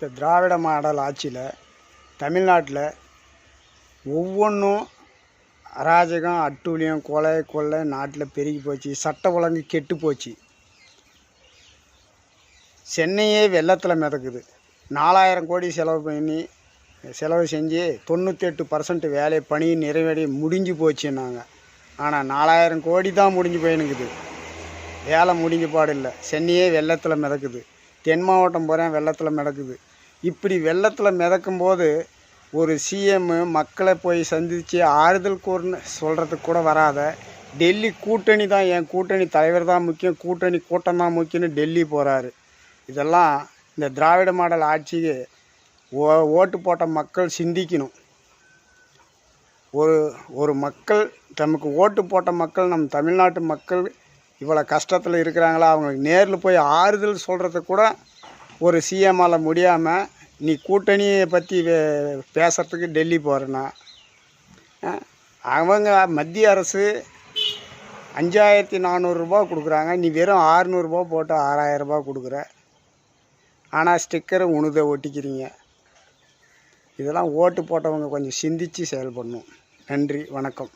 இந்த திராவிட மாடல் ஆட்சியில் தமிழ்நாட்டில் ஒவ்வொன்றும் அராஜகம் அட்டூழியம் கொலை கொள்ளை நாட்டில் பெருகி போச்சு. சட்ட ஒழுங்கு கெட்டு போச்சு. சென்னையே வெள்ளத்தில் மிதக்குது. நாலாயிரம் கோடி செலவு பண்ணி செலவு செஞ்சு தொண்ணூற்றெட்டு பர்சன்ட் வேலை பணி நிறைவேறி முடிஞ்சு போச்சுன்னாங்க. ஆனால் நாலாயிரம் கோடி தான் முடிஞ்சு போயினுக்குது. வேலை முடிஞ்ச பாடு இல்லை. சென்னையே வெள்ளத்தில் மிதக்குது. தென் மாவட்டம் போகிறேன் வெள்ளத்தில் மிதக்குது. இப்படி வெள்ளத்தில் மிதக்கும்போது ஒரு சிஎம்மு மக்களை போய் சந்தித்து ஆறுதல் கூறுன்னு சொல்கிறதுக்கு கூட வராத டெல்லி கூட்டணி தான் என் கூட்டணி தலைவர் தான் முக்கியம் கூட்டணி கூட்டம் தான் முக்கியம்னு டெல்லி போகிறாரு இதெல்லாம் இந்த திராவிட மாடல் ஆட்சிக்கு ஓ ஓட்டு போட்ட மக்கள் சிந்திக்கணும். ஒரு ஒரு மக்கள் தமக்கு ஓட்டு போட்ட மக்கள் நம் தமிழ்நாட்டு மக்கள் இவ்வளோ கஷ்டத்தில் இருக்கிறாங்களா? அவங்களுக்கு நேரில் போய் ஆறுதல் சொல்கிறது கூட ஒரு சிஎம்மால் முடியாமல் நீ கூட்டணியை பற்றி பேசுகிறதுக்கு டெல்லி போகிறேன்னா அவங்க மத்திய அரசு அஞ்சாயிரத்தி நானூறுரூபா கொடுக்குறாங்க. நீ வெறும் ஆறுநூறுபா போட்டு ஆறாயிரரூபா கொடுக்குற. ஆனால் ஸ்டிக்கரை உணுதை ஒட்டிக்கிறீங்க. இதெல்லாம் ஓட்டு போட்டவங்க கொஞ்சம் சிந்தித்து செயல்படணும். நன்றி வணக்கம்.